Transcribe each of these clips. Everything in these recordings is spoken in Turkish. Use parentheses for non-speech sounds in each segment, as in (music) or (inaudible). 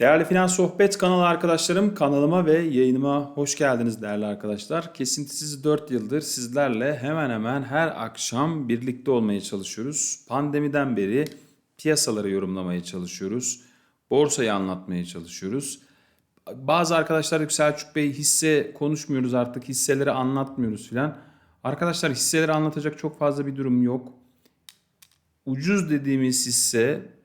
Değerli Finans Sohbet kanalı arkadaşlarım, kanalıma ve yayınıma hoş geldiniz değerli arkadaşlar. Kesintisiz 4 yıldır sizlerle hemen hemen her akşam birlikte olmaya çalışıyoruz. Pandemiden beri piyasaları yorumlamaya çalışıyoruz. Borsayı anlatmaya çalışıyoruz. Bazı arkadaşlar Selçuk Bey hisse konuşmuyoruz artık, hisseleri anlatmıyoruz filan. Arkadaşlar hisseleri anlatacak çok fazla bir durum yok. Ucuz dediğimiz hisse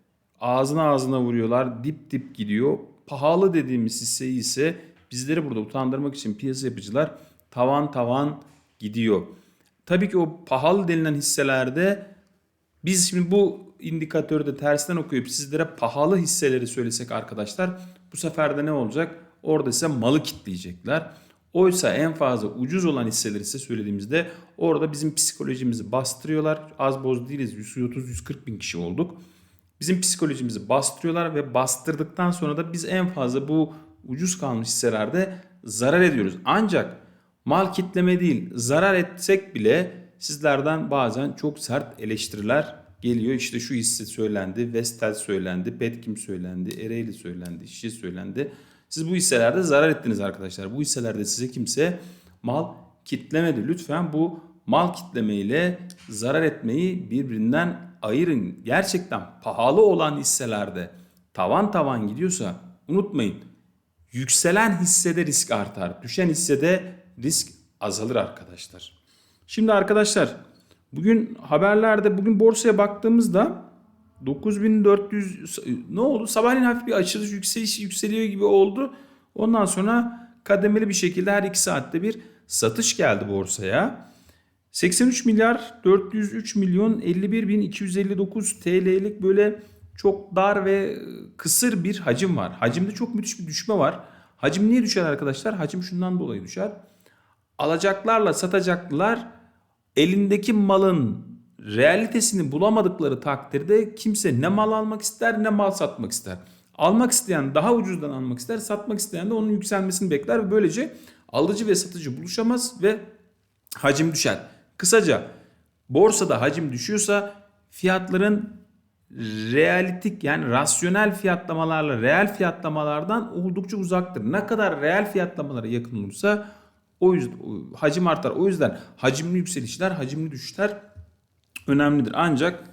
ağzına ağzına vuruyorlar. Dip dip gidiyor. Pahalı dediğimiz hisseyi ise bizleri burada utandırmak için piyasa yapıcılar tavan tavan gidiyor. Tabii ki o pahalı denilen hisselerde biz şimdi bu indikatörü de tersten okuyup sizlere pahalı hisseleri söylesek arkadaşlar bu sefer de ne olacak? Orada ise malı kitleyecekler. Oysa en fazla ucuz olan hisseleri ise söylediğimizde orada bizim psikolojimizi bastırıyorlar. Az boz değiliz 130-140 bin kişi olduk. Bizim psikolojimizi bastırıyorlar ve bastırdıktan sonra da biz en fazla bu ucuz kalmış hisselerde zarar ediyoruz. Ancak mal kitleme değil zarar etsek bile sizlerden bazen çok sert eleştiriler geliyor. İşte şu hisse söylendi, Vestel söylendi, Petkim söylendi, Ereğli söylendi, Şişe söylendi. Siz bu hisselerde zarar ettiniz arkadaşlar. Bu hisselerde size kimse mal kitlemedi. Lütfen bu mal kitleme ile zarar etmeyi birbirinden ayırın. Gerçekten pahalı olan hisselerde tavan tavan gidiyorsa unutmayın. Yükselen hissede risk artar. Düşen hissede risk azalır arkadaşlar. Şimdi arkadaşlar bugün haberlerde bugün borsaya baktığımızda 9400 ne oldu? Sabahleyin hafif bir açılış yükseliş yükseliyor gibi oldu. Ondan sonra kademeli bir şekilde her 2 saatte bir satış geldi borsaya. 83 milyar 403 milyon 51 bin 259 TL'lik böyle çok dar ve kısır bir hacim var. Hacimde çok müthiş bir düşme var. Hacim niye düşer arkadaşlar? Hacim şundan dolayı düşer. Alacaklarla satacaklar elindeki malın realitesini bulamadıkları takdirde kimse ne mal almak ister ne mal satmak ister. Almak isteyen daha ucuzdan almak ister, satmak isteyen de onun yükselmesini bekler ve böylece alıcı ve satıcı buluşamaz ve hacim düşer. Kısaca borsada hacim düşüyorsa fiyatların realitik yani rasyonel fiyatlamalarla reel fiyatlamalardan oldukça uzaktır. Ne kadar reel fiyatlamalara yakın olursa o yüzden hacim artar. O yüzden hacimli yükselişler, hacimli düşüşler önemlidir. Ancak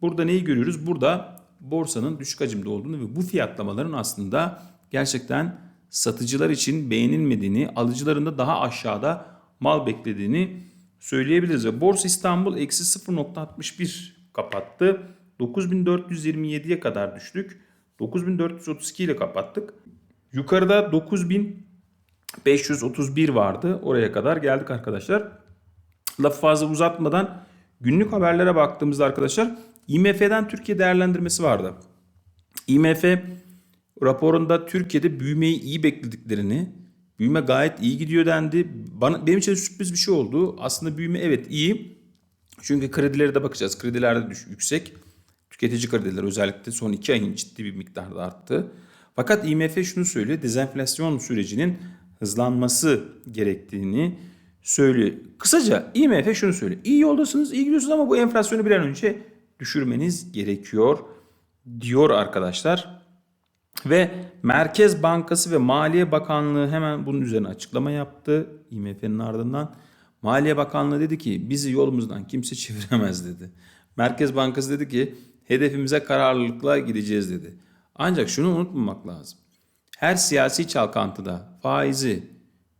burada neyi görüyoruz? Burada borsanın düşük hacimde olduğunu ve bu fiyatlamaların aslında gerçekten satıcılar için beğenilmediğini, alıcıların da daha aşağıda mal beklediğini söyleyebiliriz. Borsa İstanbul eksi 0.61 kapattı. 9427'ye kadar düştük. 9432 ile kapattık. Yukarıda 9531 vardı. Oraya kadar geldik arkadaşlar. Lafı fazla uzatmadan günlük haberlere baktığımızda arkadaşlar IMF'den Türkiye değerlendirmesi vardı. IMF raporunda Türkiye'de büyümeyi iyi beklediklerini, büyüme gayet iyi gidiyor dendi. Bana, benim için sürpriz bir şey oldu. Aslında büyüme evet iyi. Çünkü kredilere de bakacağız. Krediler de düş, yüksek. Tüketici krediler özellikle son iki ayın ciddi bir miktarda arttı. Fakat IMF şunu söylüyor. Dezenflasyon sürecinin hızlanması gerektiğini söylüyor. Kısaca IMF şunu söylüyor. İyi yoldasınız, iyi gidiyorsunuz ama bu enflasyonu bir an önce düşürmeniz gerekiyor diyor arkadaşlar. Ve Merkez Bankası ve Maliye Bakanlığı hemen bunun üzerine açıklama yaptı. IMF'nin ardından Maliye Bakanlığı dedi ki bizi yolumuzdan kimse çeviremez dedi. Merkez Bankası dedi ki hedefimize kararlılıkla gideceğiz dedi. Ancak şunu unutmamak lazım. Her siyasi çalkantıda faizi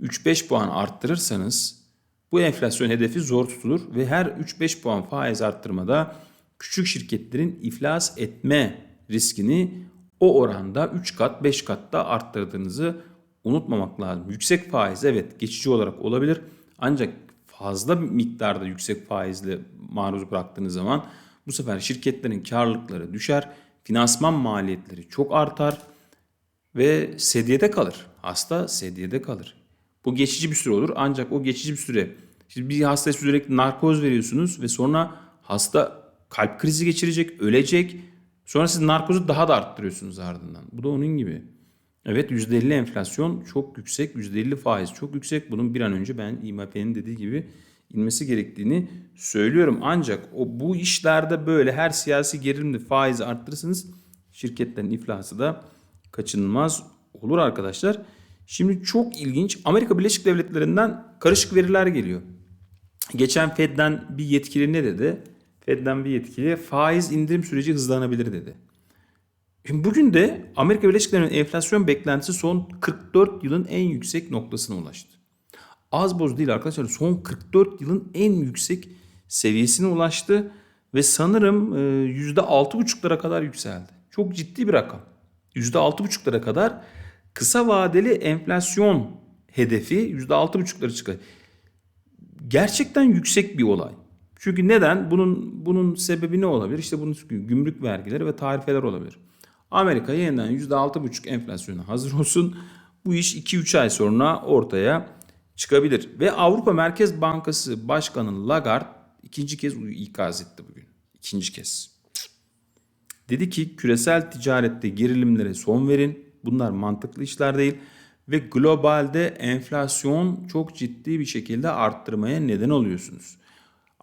3-5 puan arttırırsanız bu enflasyon hedefi zor tutulur ve her 3-5 puan faiz arttırmada küçük şirketlerin iflas etme riskini o oranda 3 kat 5 kat da arttırdığınızı unutmamak lazım. Yüksek faiz evet geçici olarak olabilir ancak fazla miktarda yüksek faizle maruz bıraktığınız zaman bu sefer şirketlerin karlılıkları düşer, finansman maliyetleri çok artar ve sedyede kalır. Hasta sedyede kalır. Bu geçici bir süre olur ancak o geçici bir süre. Şimdi bir hastaya sürekli narkoz veriyorsunuz ve sonra hasta kalp krizi geçirecek, ölecek. Sonra siz narkozu daha da arttırıyorsunuz ardından. Bu da onun gibi. Evet %50 enflasyon çok yüksek, %50 faiz çok yüksek. Bunun bir an önce ben IMF'nin dediği gibi inmesi gerektiğini söylüyorum. Ancak o bu işlerde böyle her siyasi gerilimde faizi arttırırsanız şirketlerin iflası da kaçınılmaz olur arkadaşlar. Şimdi çok ilginç Amerika Birleşik Devletleri'nden karışık veriler geliyor. Geçen Fed'den bir yetkili ne dedi? Fed'den bir yetkili faiz indirim süreci hızlanabilir dedi. Şimdi bugün de Amerika Birleşik Devletleri'nin enflasyon beklentisi son 44 yılın en yüksek noktasına ulaştı. Az boz değil arkadaşlar. Son 44 yılın en yüksek seviyesine ulaştı ve sanırım e, %6,5'lara kadar yükseldi. Çok ciddi bir rakam. %6,5'lara kadar kısa vadeli enflasyon hedefi %6,5'lara çıkıyor. Gerçekten yüksek bir olay. Çünkü neden? Bunun bunun sebebi ne olabilir? İşte bunun gümrük vergileri ve tarifeler olabilir. Amerika yeniden %6,5 enflasyona hazır olsun. Bu iş 2-3 ay sonra ortaya çıkabilir. Ve Avrupa Merkez Bankası Başkanı Lagarde ikinci kez ikaz etti bugün. İkinci kez. Dedi ki küresel ticarette gerilimlere son verin. Bunlar mantıklı işler değil. Ve globalde enflasyon çok ciddi bir şekilde arttırmaya neden oluyorsunuz.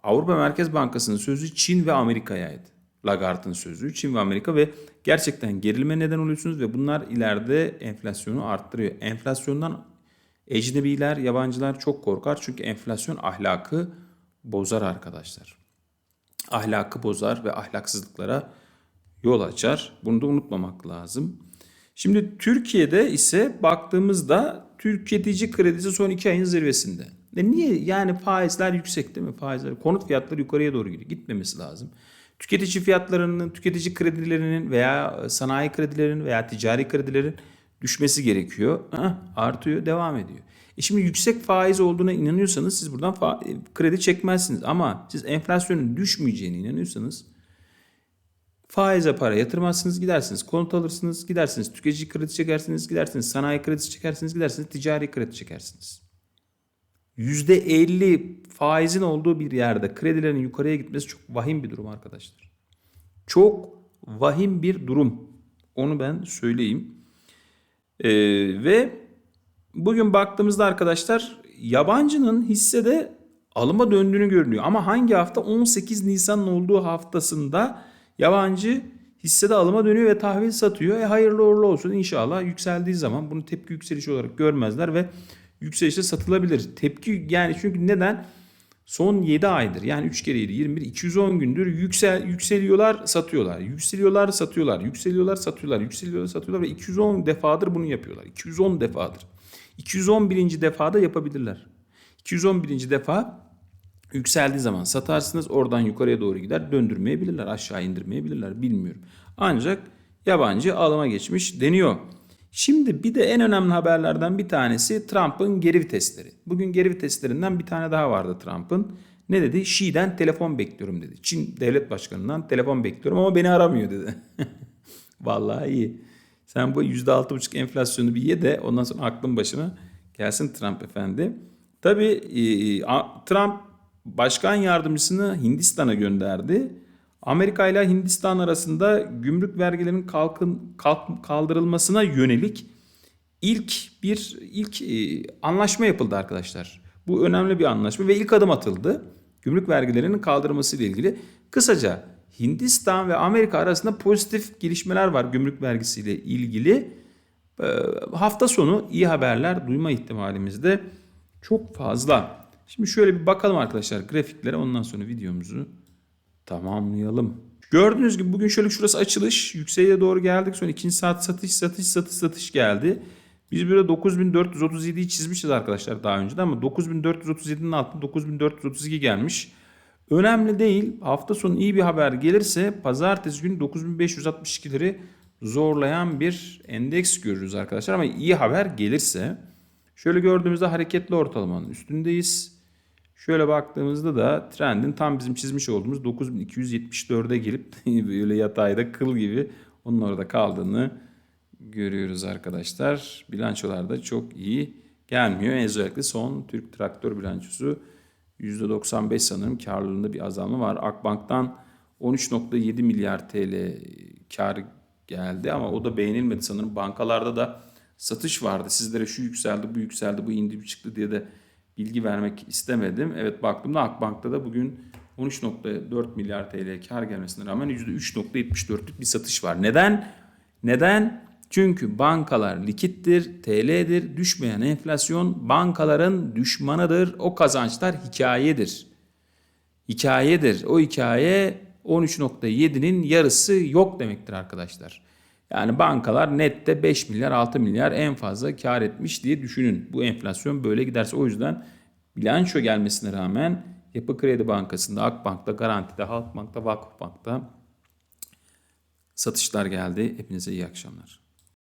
Avrupa Merkez Bankası'nın sözü Çin ve Amerika'yaydı. Lagarde'ın sözü Çin ve Amerika ve gerçekten gerilime neden oluyorsunuz ve bunlar ileride enflasyonu arttırıyor. Enflasyondan ecnebiler, yabancılar çok korkar çünkü enflasyon ahlakı bozar arkadaşlar. Ahlakı bozar ve ahlaksızlıklara yol açar. Bunu da unutmamak lazım. Şimdi Türkiye'de ise baktığımızda tüketici kredisi son iki ayın zirvesinde. E niye? Yani faizler yüksek değil mi? Faizler, konut fiyatları yukarıya doğru gidiyor. Gitmemesi lazım. Tüketici fiyatlarının, tüketici kredilerinin veya sanayi kredilerinin veya ticari kredilerin düşmesi gerekiyor. Artıyor, devam ediyor. E şimdi yüksek faiz olduğuna inanıyorsanız siz buradan kredi çekmezsiniz. Ama siz enflasyonun düşmeyeceğine inanıyorsanız faize para yatırmazsınız gidersiniz. Konut alırsınız gidersiniz. Tüketici kredi çekersiniz gidersiniz. Sanayi kredisi çekersiniz gidersiniz. Ticari kredi çekersiniz. %50 faizin olduğu bir yerde kredilerin yukarıya gitmesi çok vahim bir durum arkadaşlar. Çok vahim bir durum. Onu ben söyleyeyim. Ee, ve bugün baktığımızda arkadaşlar yabancının hissede alıma döndüğünü görünüyor. Ama hangi hafta? 18 Nisan'ın olduğu haftasında yabancı hissede alıma dönüyor ve tahvil satıyor. E hayırlı uğurlu olsun inşallah yükseldiği zaman bunu tepki yükselişi olarak görmezler ve yükselişte satılabilir. Tepki yani çünkü neden? Son 7 aydır yani 3 kere 7 21 210 gündür yüksel yükseliyorlar satıyorlar. Yükseliyorlar satıyorlar. Yükseliyorlar satıyorlar. Yükseliyorlar satıyorlar ve 210 defadır bunu yapıyorlar. 210 defadır. 211. defada yapabilirler. 211. defa yükseldiği zaman satarsınız oradan yukarıya doğru gider döndürmeyebilirler aşağı indirmeyebilirler bilmiyorum. Ancak yabancı alıma geçmiş deniyor. Şimdi bir de en önemli haberlerden bir tanesi Trump'ın geri vitesleri. Bugün geri viteslerinden bir tane daha vardı Trump'ın. Ne dedi? Xi'den telefon bekliyorum dedi. Çin devlet başkanından telefon bekliyorum ama beni aramıyor dedi. (laughs) Vallahi iyi. Sen bu %6,5 enflasyonu bir ye de ondan sonra aklın başına gelsin Trump efendi. Tabii e, Trump başkan yardımcısını Hindistan'a gönderdi. Amerika ile Hindistan arasında gümrük vergilerinin kalkın, kalk, kaldırılmasına yönelik ilk bir ilk e, anlaşma yapıldı arkadaşlar. Bu önemli bir anlaşma ve ilk adım atıldı. Gümrük vergilerinin kaldırılması ile ilgili. Kısaca Hindistan ve Amerika arasında pozitif gelişmeler var gümrük vergisiyle ilgili. E, hafta sonu iyi haberler duyma ihtimalimiz de çok fazla. Şimdi şöyle bir bakalım arkadaşlar grafiklere ondan sonra videomuzu tamamlayalım. Gördüğünüz gibi bugün şöyle şurası açılış. Yükseğe doğru geldik. Sonra ikinci saat satış satış satış satış geldi. Biz böyle 9437'yi çizmişiz arkadaşlar daha önce de ama 9437'nin altında 9432 gelmiş. Önemli değil. Hafta sonu iyi bir haber gelirse pazartesi günü 9562'leri zorlayan bir endeks görürüz arkadaşlar. Ama iyi haber gelirse şöyle gördüğümüzde hareketli ortalamanın üstündeyiz. Şöyle baktığımızda da trendin tam bizim çizmiş olduğumuz 9274'e gelip (laughs) böyle yatayda kıl gibi onun orada kaldığını görüyoruz arkadaşlar. Bilançolar da çok iyi gelmiyor. Özellikle son Türk traktör bilançosu %95 sanırım karlılığında bir azalma var. Akbank'tan 13.7 milyar TL kar geldi ama o da beğenilmedi sanırım. Bankalarda da satış vardı. Sizlere şu yükseldi, bu yükseldi, bu indi, bu çıktı diye de bilgi vermek istemedim. Evet baktığımda Akbank'ta da bugün 13.4 milyar TL kar gelmesine rağmen %3.74'lük bir satış var. Neden? Neden? Çünkü bankalar likittir, TL'dir. Düşmeyen enflasyon bankaların düşmanıdır. O kazançlar hikayedir. Hikayedir. O hikaye 13.7'nin yarısı yok demektir arkadaşlar. Yani bankalar nette 5 milyar 6 milyar en fazla kar etmiş diye düşünün. Bu enflasyon böyle giderse o yüzden bilanço gelmesine rağmen Yapı Kredi Bankası'nda, Akbank'ta, Garanti'de, Halkbank'ta, Vakıfbank'ta satışlar geldi. Hepinize iyi akşamlar.